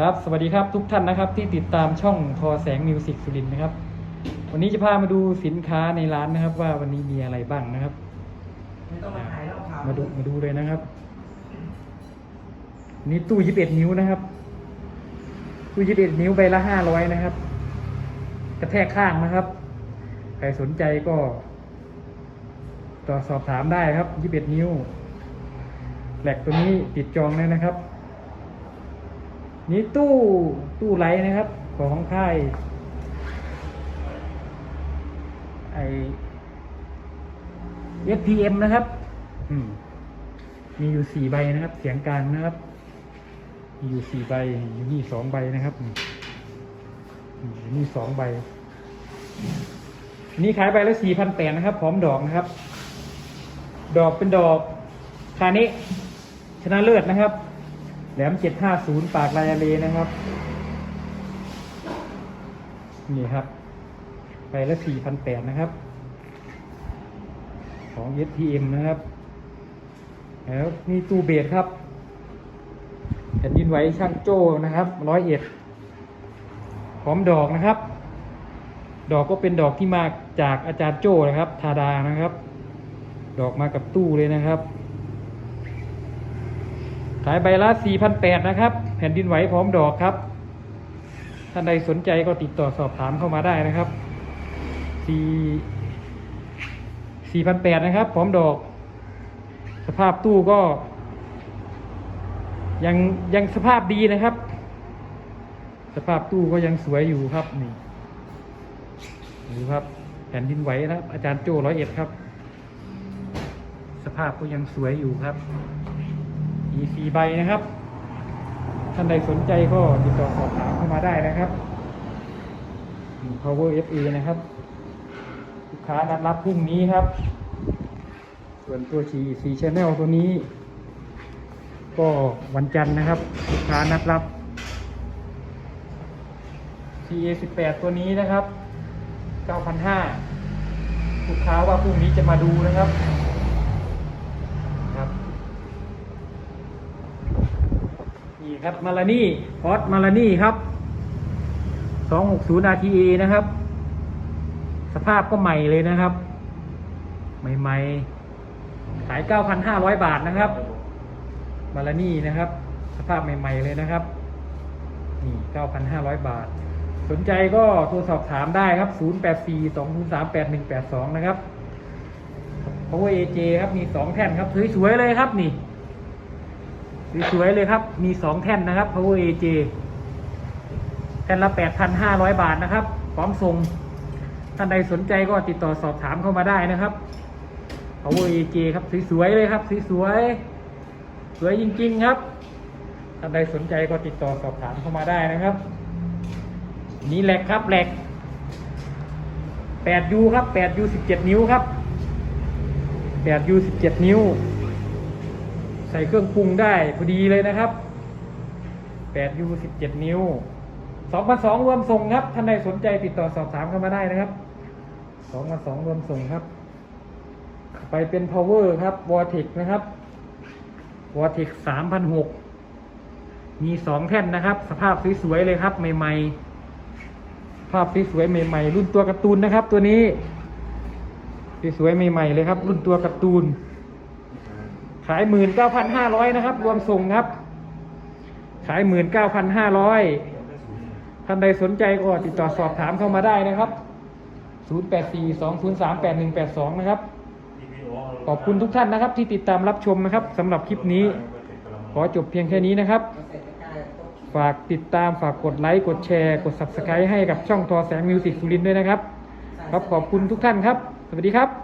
ครับ สวัสดีครับทุกท่านนะครับ ที่ติดตามช่องทอแสงมิวสิกสุรินทร์นะครับ วันนี้จะพามาดูสินค้าในร้านนะครับ ว่าวันนี้มีอะไรบ้างนะครับ ไม่ต้องมาถ่ายเล่าข่าวมาดูมาดูเลยนะครับ นี่ตู้ยิบเอ็ดนิ้วนะครับ ตู้ยิบเอ็ดนิ้วใบละห้าร้อยนะครับ กระแทกข้างนะครับ ใครสนใจก็ต่อสอบถามได้ครับยิบเอ็ดนิ้วแหลกตัวนี้ติดจองเลยนะครับ นี่ตู้ตู้ไลท์นะครับ ของค่ายไอ SPM นะครับมีอยู่สี่ใบนะครับ เสียงกลางนะครับ มีอยู่สี่ใบอยู่นี่สองใบนะครับอืมอืมอยู่นี่สองใบ นี่ขายใบละสี่พันแปดนะครับพร้อมดอกนะครับ ดอกเป็นดอกคานิชนะเลิศนะครับ แหลมเจ็ดห้าศูนย์ปากลายเลนะครับ นี่ครับใบละสี่พันแปดนะครับ ของ SPM นะครับ แล้วมีตู้เบสครับแผ่นดินไหวช่างโจ้นะครับร้อยเอ็ดพร้อมดอกนะครับ ดอกก็เป็นดอกที่มาจากอาจารย์โจ้นะครับ ทาดานะครับ ดอกมากับตู้เลยนะครับ ขายใบละ 4,800 นะครับ แผ่นดินไหวพร้อมดอกครับ ท่านใดสนใจก็ติดต่อสอบถามเข้ามาได้นะครับ 4 4,800 นะครับ พร้อมดอก สภาพตู้ก็ ยังยังสภาพดีนะครับ สภาพตู้ก็ยังสวยอยู่ครับนี่ดูครับ แผ่นดินไหวนะครับ อาจารย์โจ้ร้อยเอ็ดครับ สภาพก็ยังสวยอยู่ครับ มีสี่ใบนะครับ ท่านใดสนใจก็ติดต่อสอบถามเข้ามาได้นะครับ Power FA นะครับ ลูกค้านัดรับพรุ่งนี้ครับ ส่วนตัวชีซีชแนลตัวนี้ ก็วันจันทร์นะครับ ลูกค้านัดรับ CA 18ตัวนี้นะครับ 9,500ลูกค้าว่าพรุ่งนี้จะมาดูนะครับ นี่ครับมาลานี่พอดมาลานี่ครับ260 RTA นะครับ สภาพก็ใหม่เลยนะครับ ใหม่ๆขาย 9,500 บาทนะครับ มาลานี่นะครับ สภาพใหม่ ๆเลยนะครับ นี่ 9,500 บาท สนใจก็โทรสอบถามได้ครับ 0842038182 นะครับ Power AJ ครับ มี 2 แท่นครับ สวยๆเลยครับนี่ สวยๆเลยครับ มี2แท่นนะครับ Power AJ แท่นละ 8,500 บาทนะครับ พร้อมส่ง ท่านใดสนใจก็ติดต่อสอบถามเข้ามาได้นะครับ Power AJ ครับสวยๆเลยครับสวยๆสวยจริง ๆ ครับ ท่านใดสนใจก็ติดต่อสอบถามเข้ามาได้นะครับ นี่แหลกครับแหลก 8U ครับ 8U 17 นิ้วครับ 8U 17 นิ้ว ใส่เครื่องปรุงได้พอดีเลยนะครับ 8U 17 นิ้ว2,200รวมส่งครับ ท่านใดสนใจติดต่อสอบถามเข้ามาได้นะครับ2,200รวมส่งครับ ไปเป็น power ครับ vortex นะครับ vortex 3,600มีสองแท่นนะครับ สภาพสวยๆเลยครับ ใหม่ๆ ภาพสวยๆใหม่ๆ รุ่นตัวการ์ตูนนะครับ ตัวนี้สวยๆใหม่ๆเลยครับ รุ่นตัวการ์ตูน ขายหมื่นเก้าพันห้าร้อยนะครับ รวมส่งครับ ขายหมื่นเก้าพันห้าร้อยท่านใดสนใจก็ติดต่อสอบถามเข้ามาได้นะครับศูนย์แปดสี่สองศูนย์สามแปดหนึ่งแปดสองนะครับ ขอบคุณทุกท่านนะครับ ที่ติดตามรับชมนะครับสำหรับคลิปนี้ ขอจบเพียงแค่นี้นะครับ ฝากติดตามฝากกดไลค์กดแชร์ กด subscribe ให้กับช่องทอแสงมิวสิกสุรินด้วยนะครับ ครับขอบคุณทุกท่านครับ สวัสดีครับ